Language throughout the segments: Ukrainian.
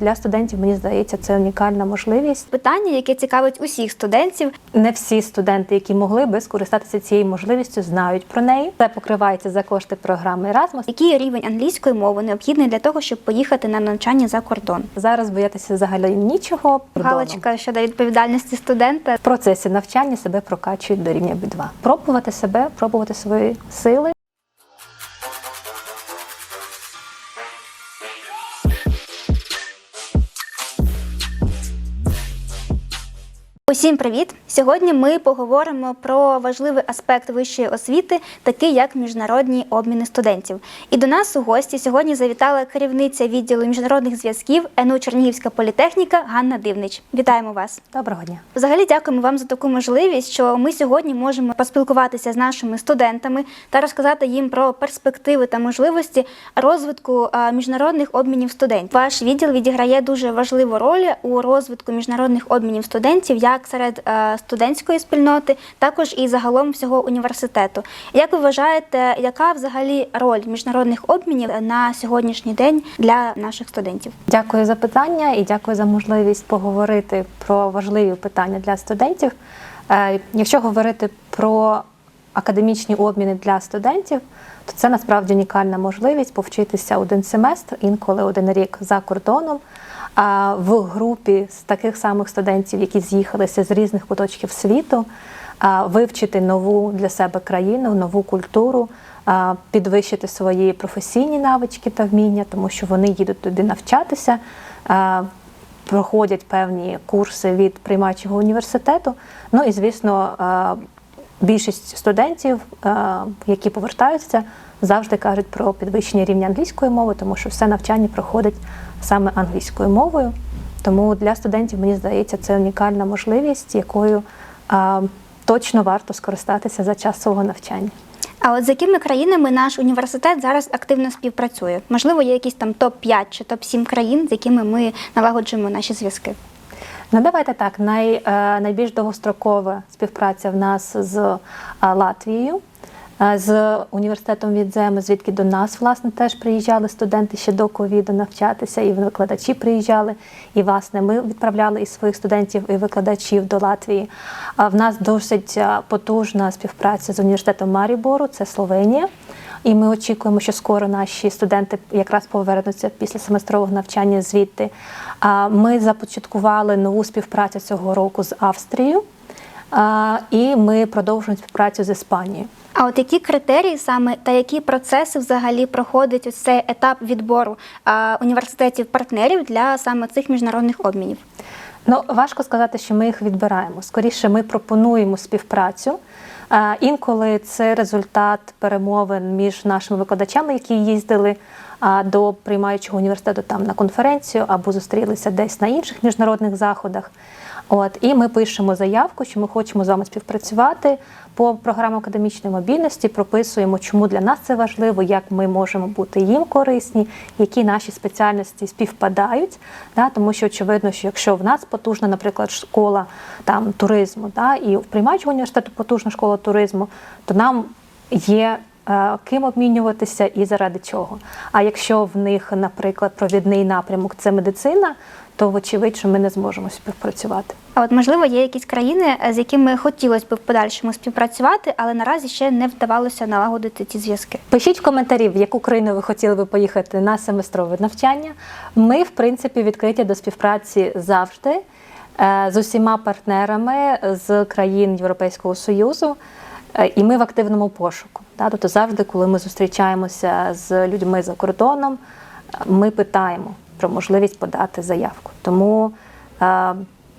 Для студентів, мені здається, це унікальна можливість. Питання, яке цікавить усіх студентів, Не всі студенти, які могли би скористатися цією можливістю, знають про неї. Це покривається за кошти програми Erasmus. який рівень англійської мови необхідний для того, щоб поїхати на навчання за кордон. Зараз боятися взагалі нічого. Галочка щодо відповідальності студента. В процесі навчання себе прокачують до рівня B2. Пробувати себе, пробувати свої сили. Усім привіт! Сьогодні ми поговоримо про важливий аспект вищої освіти, такий як міжнародні обміни студентів. І до нас у гості сьогодні завітала керівниця відділу міжнародних зв'язків НУ Чернігівська політехніка Ганна Дивнич. Вітаємо вас! Доброго дня. Взагалі дякуємо вам за таку можливість, що ми сьогодні можемо поспілкуватися з нашими студентами та розказати їм про перспективи та можливості розвитку міжнародних обмінів студентів. Ваш відділ відіграє дуже важливу роль у розвитку міжнародних обмінів студентів як серед е, студентської спільноти, також і загалом всього університету. Як ви вважаєте, яка взагалі роль міжнародних обмінів на сьогоднішній день для наших студентів? Дякую за питання і дякую за можливість поговорити про важливі питання для студентів. Е, Якщо говорити про академічні обміни для студентів, то це насправді унікальна можливість повчитися один семестр, інколи один рік за кордоном. В групі з таких самих студентів, які з'їхалися з різних куточків світу, вивчити нову для себе країну, нову культуру, підвищити свої професійні навички та вміння, тому що вони їдуть туди навчатися, проходять певні курси від приймаючого університету. Ну і звісно, більшість студентів, які повертаються, завжди кажуть про підвищення рівня англійської мови, тому що все навчання проходить саме англійською мовою. Тому для студентів, мені здається, це унікальна можливість, якою а, точно варто скористатися за час свого навчання. А от з якими країнами наш університет зараз активно співпрацює? Можливо, є якісь там топ-5 чи топ-7 країн, з якими ми налагоджуємо наші зв'язки? Ну, давайте так. Най, е, найбільш довгострокова співпраця в нас з е, Латвією, е, з університетом Відзем, звідки до нас власне теж приїжджали студенти ще до ковіду навчатися, і викладачі приїжджали. І власне ми відправляли і своїх студентів, і викладачів до Латвії. А в нас досить потужна співпраця з університетом Марібору, це Словенія. І ми очікуємо, що скоро наші студенти якраз повернуться після семестрового навчання звідти. А Ми започаткували нову співпрацю цього року з Австрією, і ми продовжуємо співпрацю з Іспанією. А от які критерії саме та які процеси взагалі проходить ось цей етап відбору університетів-партнерів для саме цих міжнародних обмінів? Ну, важко сказати, що ми їх відбираємо. Скоріше, ми пропонуємо співпрацю. Інколи це результат перемовин між нашими викладачами, які їздили до приймаючого університету там на конференцію або зустрілися десь на інших міжнародних заходах. От і ми пишемо заявку, що ми хочемо з вами співпрацювати по програмі академічної мобільності. Прописуємо, чому для нас це важливо, як ми можемо бути їм корисні, які наші спеціальності співпадають. Да, тому що очевидно, що якщо в нас потужна, наприклад, школа там туризму, да, і в приймаючого університету потужна школа туризму, то нам є е, ким обмінюватися і заради чого. А якщо в них, наприклад, провідний напрямок це медицина, то вочевидь, що ми не зможемо співпрацювати. А от можливо є якісь країни, е, з якими хотілося б в подальшому співпрацювати, але наразі ще не вдавалося налагодити ці зв'язки. Пишіть в коментарі, в яку країну ви хотіли би поїхати на семестрове навчання. Ми, в принципі, відкриті до співпраці завжди е, з усіма партнерами з країн Європейського Союзу, е, і ми в активному пошуку. Тобто завжди, коли ми зустрічаємося з людьми за кордоном, ми питаємо про можливість подати заявку. Тому е,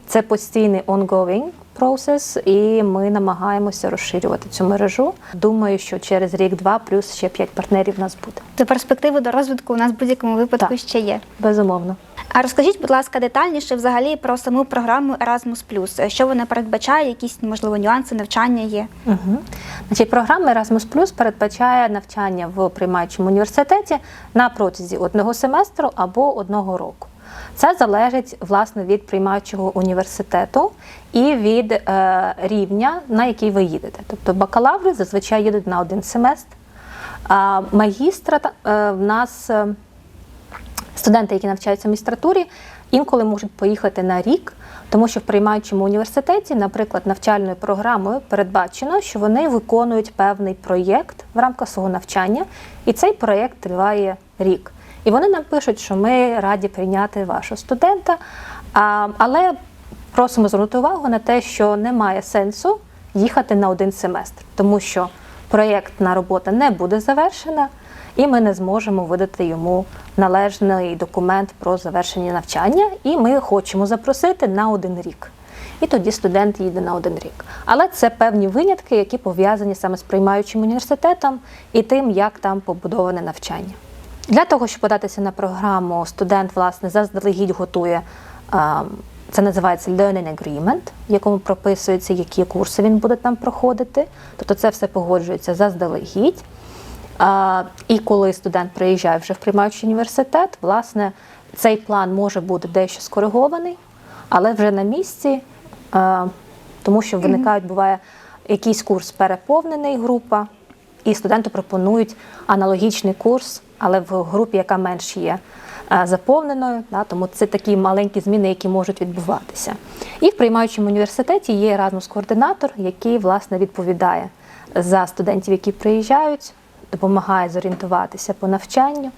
це постійний ongoing процес, і ми намагаємося розширювати цю мережу. Думаю, що через рік-два плюс ще п'ять партнерів у нас буде. То перспективи до розвитку у нас в будь-якому випадку Так. ще є. Безумовно. А розкажіть, будь ласка, детальніше взагалі про саму програму Erasmus+. Що вона передбачає, якісь можливо нюанси навчання є? Угу. Значить, програма Erasmus передбачає навчання в приймаючому університеті на протязі одного семестру або одного року. Це залежить власне від приймаючого університету і від е, рівня, на який ви їдете. Тобто бакалаври зазвичай їдуть на один семестр, а магістра е, в нас. Студенти, які навчаються в магістратурі, інколи можуть поїхати на рік, тому що в приймаючому університеті, наприклад, навчальною програмою передбачено, що вони виконують певний проєкт в рамках свого навчання, і цей проєкт триває рік. І вони нам пишуть, що ми раді прийняти вашого студента, але просимо звернути увагу на те, що немає сенсу їхати на один семестр, тому що проєктна робота не буде завершена, і ми не зможемо видати йому належний документ про завершення навчання, і ми хочемо запросити на один рік. І тоді студент їде на один рік. Але це певні винятки, які пов'язані саме з приймаючим університетом і тим, як там побудоване навчання. Для того, щоб податися на програму, студент власне заздалегідь готує. Це називається Learning Agreement, в якому прописується, які курси він буде там проходити. Тобто це все погоджується заздалегідь. І коли студент приїжджає вже в приймаючий університет, власне, цей план може бути дещо скоригований, але вже на місці, тому що виникають, буває, якийсь курс переповнений група, і студенту пропонують аналогічний курс, але в групі, яка менш є заповненою. Тому це такі маленькі зміни, які можуть відбуватися. І в приймаючому університеті є Erasmus координатор який власне відповідає за студентів, які приїжджають, допомагає зорієнтуватися по навчанню.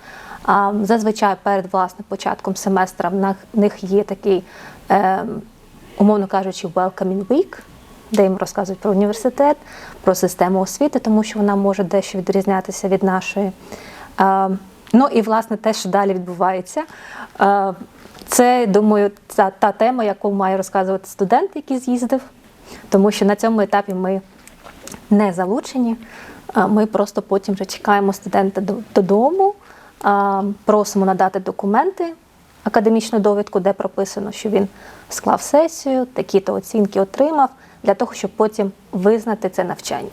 Зазвичай перед власне початком семестра в них є такий, е, умовно кажучи, welcoming week, де їм розказують про університет, про систему освіти, тому що вона може дещо відрізнятися від нашої. Ну і власне те, що далі відбувається. Це, думаю, та, та тема, яку має розказувати студент, який з'їздив, тому що на цьому етапі ми не залучені. Ми просто потім вже чекаємо студента додому, просимо надати документи, академічну довідку, де прописано, що він склав сесію, такі-то оцінки отримав, для того, щоб потім визнати це навчання.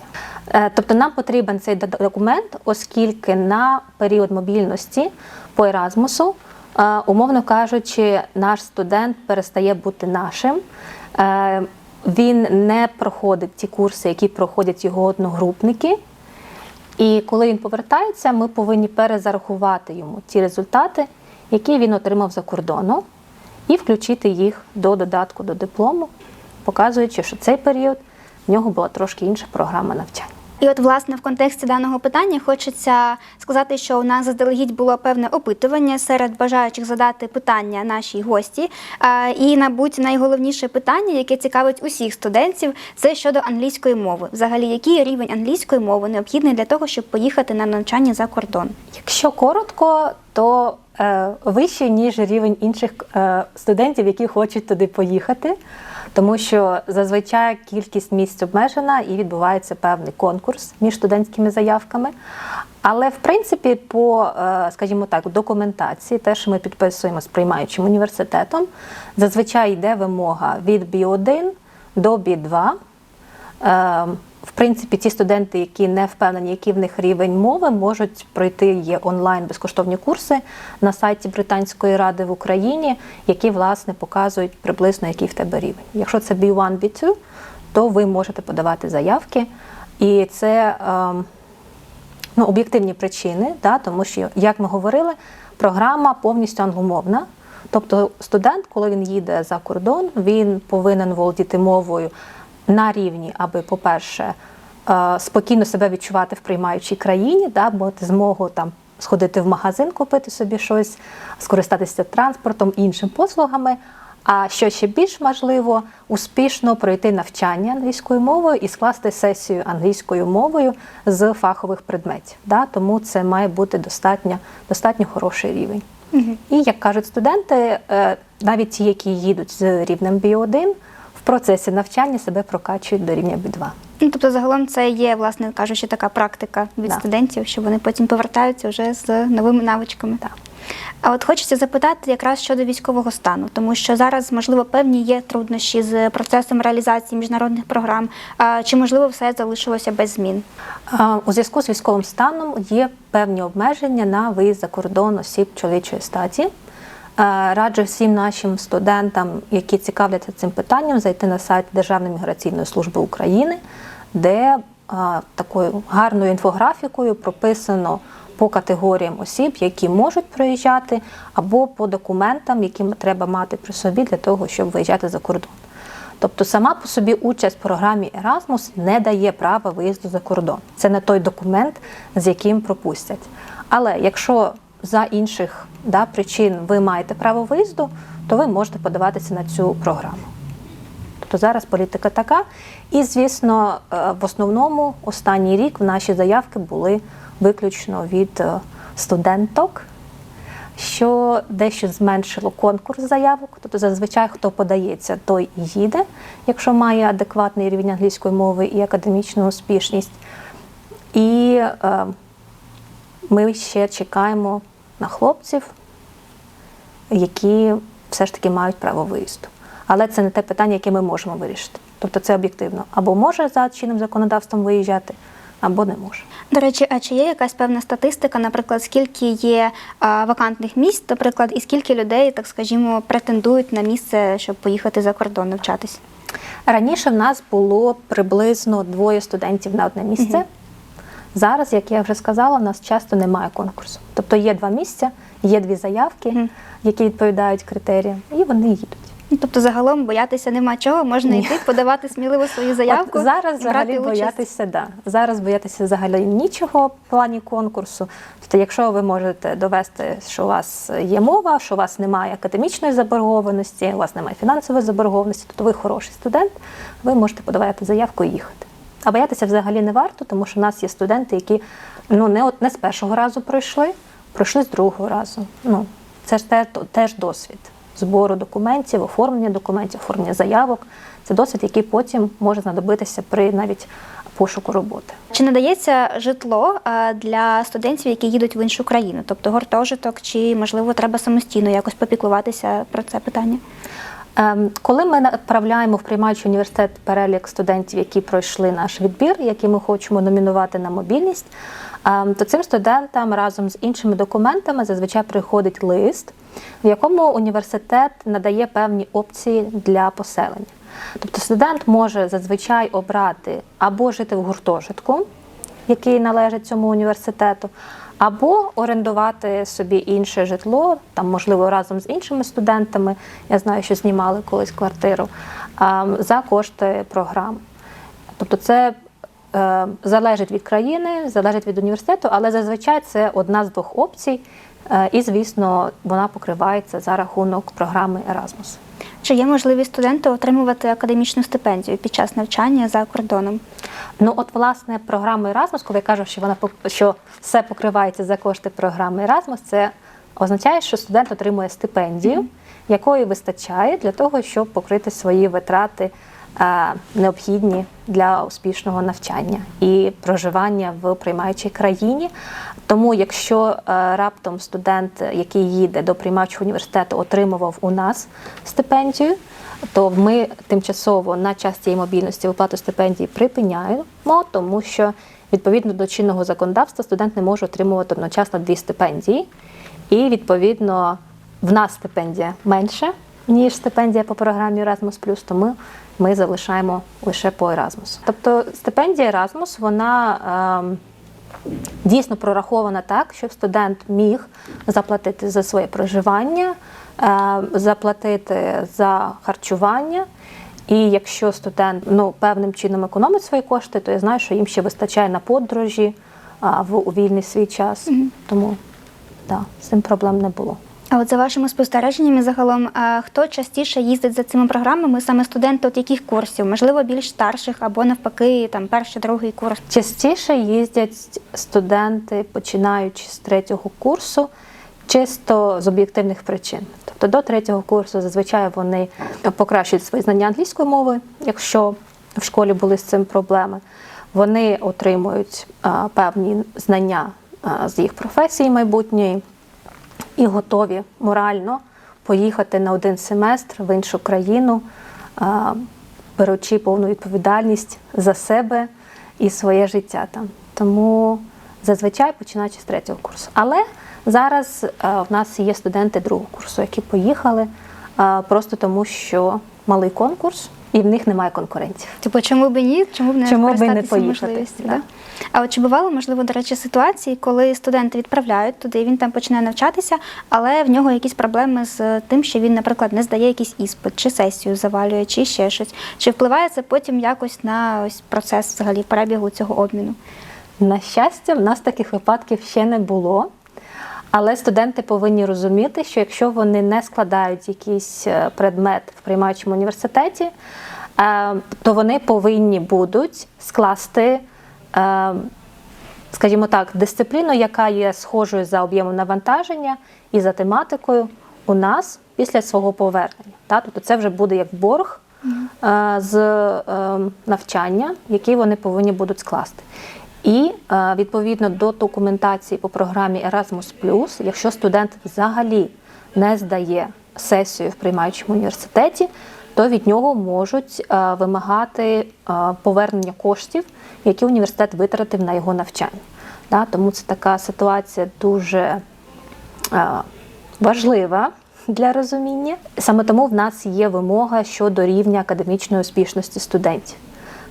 Е, Тобто нам потрібен цей документ, оскільки на період мобільності по Еразмусу, умовно кажучи, наш студент перестає бути нашим. Е, Він не проходить ті курси, які проходять його одногрупники. І коли він повертається, ми повинні перезарахувати йому ті результати, які він отримав за кордону, і включити їх до додатку до диплому, показуючи, що цей період в нього була трошки інша програма навчання. І от, власне, в контексті даного питання хочеться сказати, що у нас заздалегідь було певне опитування серед бажаючих задати питання нашій гості. І, мабуть, найголовніше питання, яке цікавить усіх студентів, це щодо англійської мови. Взагалі, який рівень англійської мови необхідний для того, щоб поїхати на навчання за кордон? Якщо коротко, то е, вищий, ніж рівень інших е, студентів, які хочуть туди поїхати, тому що зазвичай кількість місць обмежена і відбувається певний конкурс між студентськими заявками. Але в принципі, по, е, скажімо так, документації, те, що ми підписуємо з приймаючим університетом, зазвичай йде вимога від B1 до B2. Е, В принципі, ті студенти, які не впевнені, який в них рівень мови, можуть пройти є онлайн безкоштовні курси на сайті Британської ради в Україні, які власне показують приблизно, який в тебе рівень. Якщо це B1, B2, то ви можете подавати заявки, і це ем, ну, об'єктивні причини, да, тому що, як ми говорили, програма повністю англомовна. Тобто студент, коли він їде за кордон, він повинен володіти мовою на рівні, аби, по-перше, е, спокійно себе відчувати в приймаючій країні, да, мати змогу там сходити в магазин, купити собі щось, скористатися транспортом, іншими послугами. А що ще більш важливо, успішно пройти навчання англійською мовою і скласти сесію англійською мовою з фахових предметів. Да? Тому це має бути достатньо, достатньо хороший рівень. І як кажуть студенти, е, навіть ті, які їдуть з рівнем B1, в процесі навчання себе прокачують до рівня B2. Ну, тобто, загалом це є, власне кажучи, така практика від Да. студентів, що вони потім повертаються вже з новими навичками. Так. А от хочеться запитати якраз щодо військового стану, тому що зараз, можливо, певні є труднощі з процесом реалізації міжнародних програм, чи можливо все залишилося без змін? У зв'язку з військовим станом є певні обмеження на виїзд за кордон осіб чоловічої статі. Е, Раджу всім нашим студентам, які цікавляться цим питанням, зайти на сайт Державної міграційної служби України, де такою гарною інфографікою прописано по категоріям осіб, які можуть проїжджати, або по документам, які треба мати при собі для того, щоб виїжджати за кордон. Тобто сама по собі участь в програмі Erasmus не дає права виїзду за кордон. Це не той документ, з яким пропустять. Але якщо за інших да, причин ви маєте право виїзду, то ви можете подаватися на цю програму. Тобто зараз політика така. І, звісно, е, в основному останній рік наші заявки були виключно від е, студенток, що дещо зменшило конкурс заявок. Тобто, зазвичай, хто подається, той і їде, якщо має адекватний рівень англійської мови і академічну успішність. І е, ми ще чекаємо на хлопців, які все ж таки мають право виїзду. Але це не те питання, яке ми можемо вирішити. Тобто це об'єктивно. Або може за чинним законодавством виїжджати, або не може. До речі, а чи є якась певна статистика, наприклад, скільки є а, вакантних місць, наприклад, і скільки людей, так скажімо, претендують на місце, щоб поїхати за кордон навчатись? Раніше в нас було приблизно двоє студентів на одне місце. Зараз, як я вже сказала, в нас часто немає конкурсу. Тобто є два місця, є дві заявки, які відповідають критеріям, і вони їдуть. Ну, Тобто, загалом боятися нема чого, можна Ні. йти, подавати сміливо свою заявку. От зараз і брати взагалі участь. боятися, да. Зараз боятися взагалі нічого в плані конкурсу. Тобто, якщо ви можете довести, що у вас є мова, що у вас немає академічної заборгованості, у вас немає фінансової заборгованості, то ви хороший студент, ви можете подавати заявку і їхати. А боятися взагалі не варто, тому що в нас є студенти, які ну не от не з першого разу пройшли, пройшли з другого разу. Ну це ж те, теж досвід збору документів, оформлення документів, оформлення заявок. Це досвід, який потім може знадобитися при навіть пошуку роботи. Чи надається житло для студентів, які їдуть в іншу країну, тобто гуртожиток, чи можливо треба самостійно якось попіклуватися про це питання? Ем, Коли ми направляємо в приймаючий університет перелік студентів, які пройшли наш відбір, які ми хочемо номінувати на мобільність, ем, то цим студентам разом з іншими документами зазвичай приходить лист, в якому університет надає певні опції для поселення. Тобто студент може зазвичай обрати або жити в гуртожитку, який належить цьому університету, або орендувати собі інше житло, там, можливо, разом з іншими студентами. Я знаю, що знімали колись квартиру за кошти програм. Тобто, це залежить від країни, залежить від університету, але зазвичай це одна з двох опцій. Е, і, звісно, вона покривається за рахунок програми Erasmus. Чи є можливість студенту отримувати академічну стипендію під час навчання за кордоном? Ну, от, власне, програма Erasmus, коли я кажу, що вона що все покривається за кошти програми Erasmus, це означає, що студент отримує стипендію, якої вистачає для того, щоб покрити свої витрати е, необхідні для успішного навчання і проживання в приймаючій країні. Тому, якщо е, раптом студент, який їде до приймаючого університету, отримував у нас стипендію, то ми тимчасово на час цієї мобільності виплату стипендії припиняємо, тому що відповідно до чинного законодавства студент не може отримувати одночасно дві стипендії. І відповідно в нас стипендія менша, ніж стипендія по програмі Erasmus+, тому ми залишаємо лише по Erasmus. Тобто стипендія Erasmus, вона ем, дійсно прорахована так, щоб студент міг заплатити за своє проживання, е, заплатити за харчування. І якщо студент ну, певним чином економить свої кошти, то я знаю, що їм ще вистачає на подорожі а, в у вільний свій час. Тому да, з цим проблем не було. А от за вашими спостереженнями, загалом, хто частіше їздить за цими програмами, саме студенти от яких курсів? Можливо, більш старших або навпаки, там перший, другий курс. Частіше їздять студенти, починаючи з третього курсу, чисто з об'єктивних причин. Тобто до третього курсу зазвичай вони покращують свої знання англійської мови, якщо в школі були з цим проблеми. Вони отримують певні знання з їх професії майбутньої і готові морально поїхати на один семестр в іншу країну, беручи повну відповідальність за себе і своє життя там. Тому зазвичай починаючи з третього курсу. Але зараз в нас є студенти другого курсу, які поїхали просто тому, що малий конкурс, і в них немає конкурентів. Типу, чому б і ні? Чому б не Чому б не поїхати, да. Да? А от чи бувало, можливо, до речі, ситуації, коли студенти відправляють туди, він там починає навчатися, але в нього якісь проблеми з тим, що він, наприклад, не здає якийсь іспит, чи сесію завалює, чи ще щось. Чи впливає це потім якось на ось процес взагалі перебігу цього обміну? На щастя, в нас таких випадків ще не було. Але студенти повинні розуміти, що якщо вони не складають якийсь е, предмет в приймаючому університеті, е, то вони повинні будуть скласти, е, скажімо так, дисципліну, яка є схожою за об'ємом навантаження і за тематикою у нас після свого повернення. Тобто це вже буде як борг з навчання, який вони повинні будуть скласти. І е, відповідно до документації по програмі Erasmus+, якщо студент взагалі не здає сесію в приймаючому університеті, то від нього можуть е, вимагати е, повернення коштів, які університет витратив на його навчання. Тому це така ситуація дуже важлива для розуміння. Саме тому в нас є вимога щодо рівня академічної успішності студентів.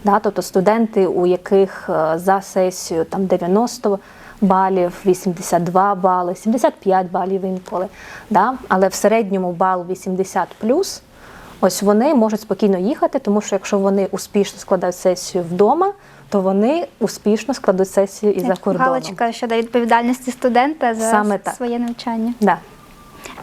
Да, тобто студенти, у яких е, за сесію там 90 балів, 82 бали, 75 балів інколи, да, але в середньому бал 80 ось вони можуть спокійно їхати, тому що якщо вони успішно складають сесію вдома, то вони успішно складуть сесію і за кордоном. Галочка щодо відповідальності студента за Саме так. своє навчання. Да.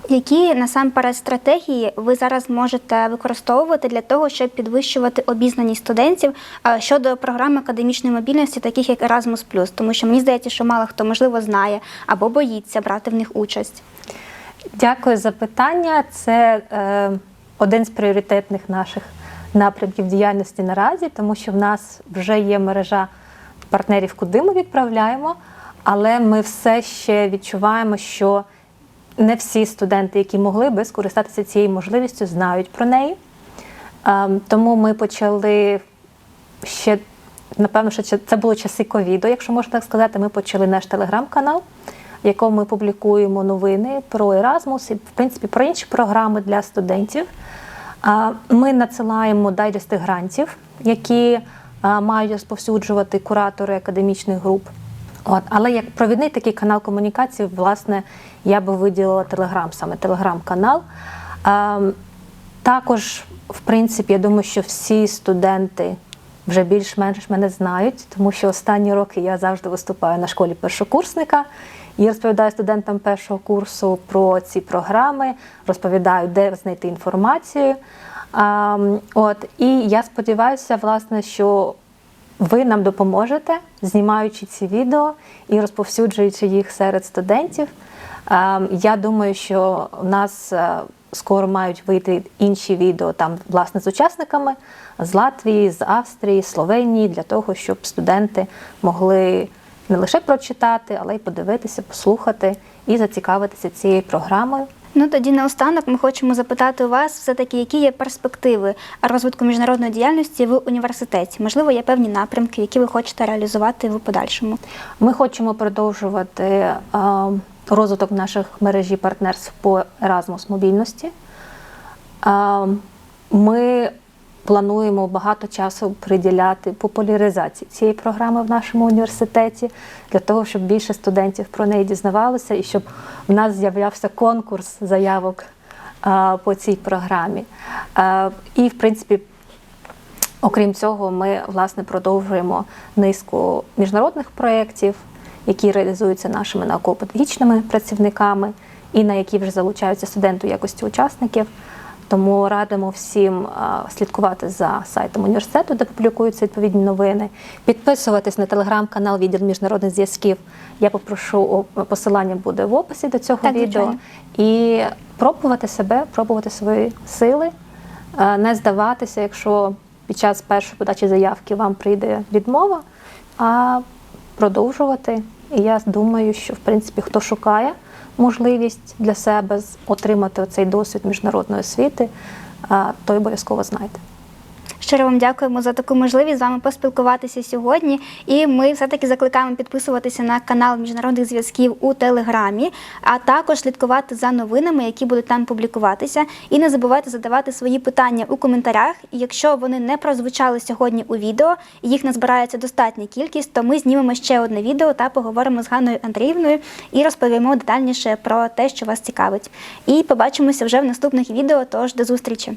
Які насамперед стратегії ви зараз можете використовувати для того, щоб підвищувати обізнаність студентів е, щодо програми академічної мобільності, таких як Erasmus+, тому що мені здається, що мало хто можливо знає або боїться брати в них участь. Дякую за питання. Це е, один з пріоритетних наших напрямків діяльності наразі, тому що в нас вже є мережа партнерів, куди ми відправляємо, але ми все ще відчуваємо, що не всі студенти, які могли би скористатися цією можливістю, знають про неї. Е, тому ми почали ще, напевно, що це- було часи ковіду, якщо можна так сказати. Ми почали наш телеграм-канал, в якому ми публікуємо новини про Erasmus і, в принципі, про інші програми для студентів. Ми надсилаємо дайджести грантів, які мають розповсюджувати куратори академічних груп. От, але як провідний такий канал комунікації, власне, я би виділила Телеграм, саме Телеграм-канал. А, також, в принципі, я думаю, що всі студенти вже більш-менш мене знають, тому що останні роки я завжди виступаю на школі першокурсника і розповідаю студентам першого курсу про ці програми, розповідаю, де знайти інформацію. А, от, і я сподіваюся, власне, що ви нам допоможете, знімаючи ці відео і розповсюджуючи їх серед студентів. Е, Я думаю, що в нас е, скоро мають вийти інші відео там, власне, з учасниками з Латвії, з Австрії, Словенії, для того, щоб студенти могли не лише прочитати, але й подивитися, послухати і зацікавитися цією програмою. Ну тоді наостанок ми хочемо запитати у вас все-таки, які є перспективи розвитку міжнародної діяльності в університеті? Можливо, є певні напрямки, які ви хочете реалізувати в подальшому. Ми хочемо продовжувати розвиток наших мережі партнерств по Erasmus мобільності. Ми плануємо багато часу приділяти популяризації цієї програми в нашому університеті для того, щоб більше студентів про неї дізнавалося і щоб в нас з'являвся конкурс заявок по цій програмі. І, в принципі, Окрім цього, ми власне продовжуємо низку міжнародних проєктів, які реалізуються нашими науково-педагогічними працівниками і на які вже залучаються студенти у якості учасників. Тому радимо всім слідкувати за сайтом університету, де публікуються відповідні новини, підписуватись на телеграм-канал відділ міжнародних зв'язків. Я попрошу посилання буде в описі до цього Так, відео. І пробувати себе, пробувати свої сили, е, не здаватися, якщо під час першої подачі заявки вам прийде відмова, а продовжувати. І я думаю, що в принципі хто шукає можливість для себе отримати цей досвід міжнародної освіти, а, той обов'язково знайде. Щиро вам дякуємо за таку можливість з вами поспілкуватися сьогодні. І ми все-таки закликаємо підписуватися на канал міжнародних зв'язків у Телеграмі, а також слідкувати за новинами, які будуть там публікуватися. І не забувайте задавати свої питання у коментарях. І якщо вони не прозвучали сьогодні у відео, і їх назбирається достатня кількість, то ми знімемо ще одне відео та поговоримо з Ганною Андріївною і розповімо детальніше про те, що вас цікавить. І побачимося вже в наступних відео. Тож до зустрічі!